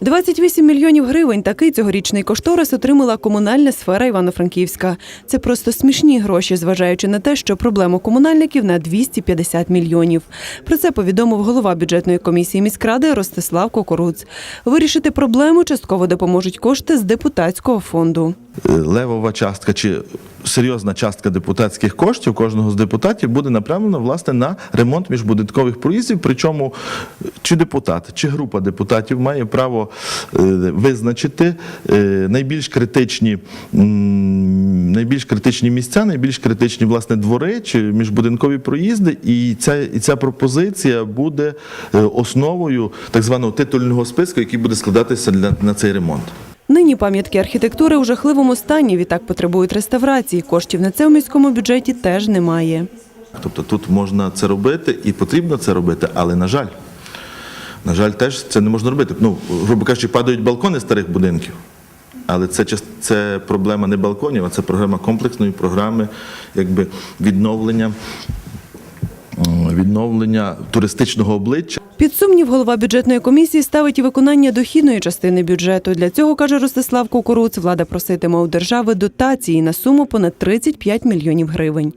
28 мільйонів гривень такий цьогорічний кошторис отримала комунальна сфера Івано-Франківська. Це просто смішні гроші, зважаючи на те, що проблема комунальників на 250 мільйонів. Про це повідомив голова бюджетної комісії міськради Ростислав Кокоруц. Вирішити проблему частково допоможуть кошти з депутатського фонду. Левова частка чи серйозна частка депутатських коштів кожного з депутатів буде направлена власне на ремонт міжбудинкових проїздів. Причому чи депутат, чи група депутатів має право е, визначити е, найбільш критичні. Найбільш критичні місця, найбільш критичні власне двори чи міжбудинкові проїзди, і ця, і ця пропозиція буде е, основою так званого титульного списку, який буде складатися для, на цей ремонт. Нині пам'ятки архітектури у жахливому стані, відтак потребують реставрації. Коштів на це у міському бюджеті теж немає. Тобто тут можна це робити і потрібно це робити, але на жаль, на жаль, теж це не можна робити. Ну, грубо кажучи, падають балкони старих будинків. Але це, це проблема не балконів, а це проблема комплексної програми якби, відновлення, відновлення туристичного обличчя. Під сумнів голова бюджетної комісії ставить і виконання дохідної частини бюджету. Для цього, каже Ростислав Кукуруц, влада проситиме у держави дотації на суму понад 35 мільйонів гривень.